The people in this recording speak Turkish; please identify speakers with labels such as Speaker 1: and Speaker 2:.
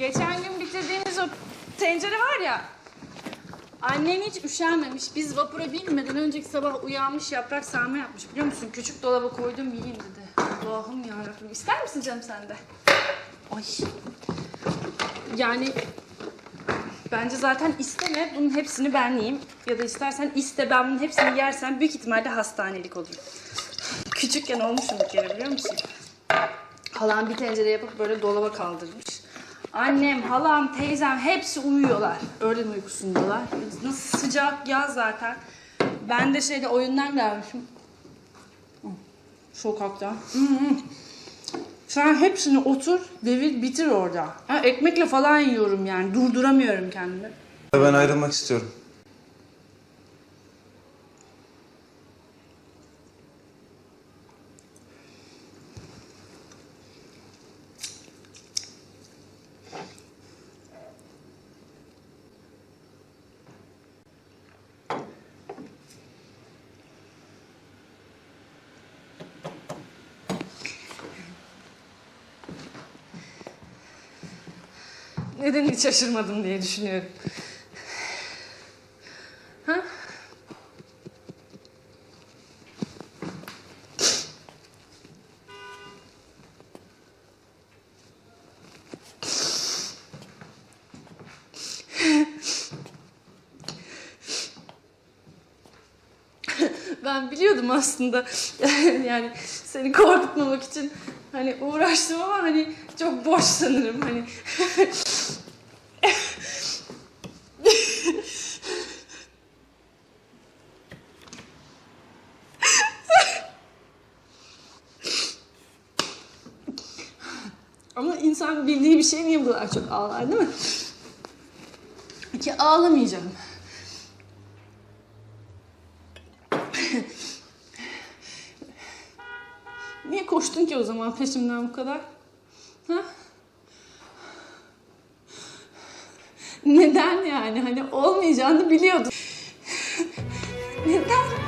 Speaker 1: Geçen gün bitirdiğimiz o tencere var ya. Annen hiç üşenmemiş. Biz vapura binmeden önceki sabah uyanmış yaprak sarma yapmış biliyor musun? Küçük dolaba koydum yiyeyim dedi. Allah'ım yarabbim. İster misin canım sen de? Ay. Yani bence zaten isteme bunun hepsini ben yiyeyim. Ya da istersen iste ben bunun hepsini yersen büyük ihtimalle hastanelik olurum. Küçükken olmuşum bir kere biliyor musun? Halam bir tencere yapıp böyle dolaba kaldırmış. Annem, halam, teyzem hepsi uyuyorlar. Öğlen uykusundalar. Nasıl sıcak yaz zaten. Ben de şeyde oyundan gelmişim. Sokakta. Hı hı. Sen hepsini otur, devir, bitir orada. Ha, ekmekle falan yiyorum yani. Durduramıyorum kendimi.
Speaker 2: Ben ayrılmak istiyorum.
Speaker 1: Neden hiç şaşırmadım diye düşünüyorum. Ha? Ben biliyordum aslında. yani seni korkutmamak için hani uğraştım ama hani çok boş sanırım hani. Ama insan bildiği bir şey niye bu kadar çok ağlar değil mi? Ki ağlamayacağım. Niye koştun ki o zaman peşimden bu kadar? Ha? Neden yani? Hani olmayacağını biliyordum. Neden?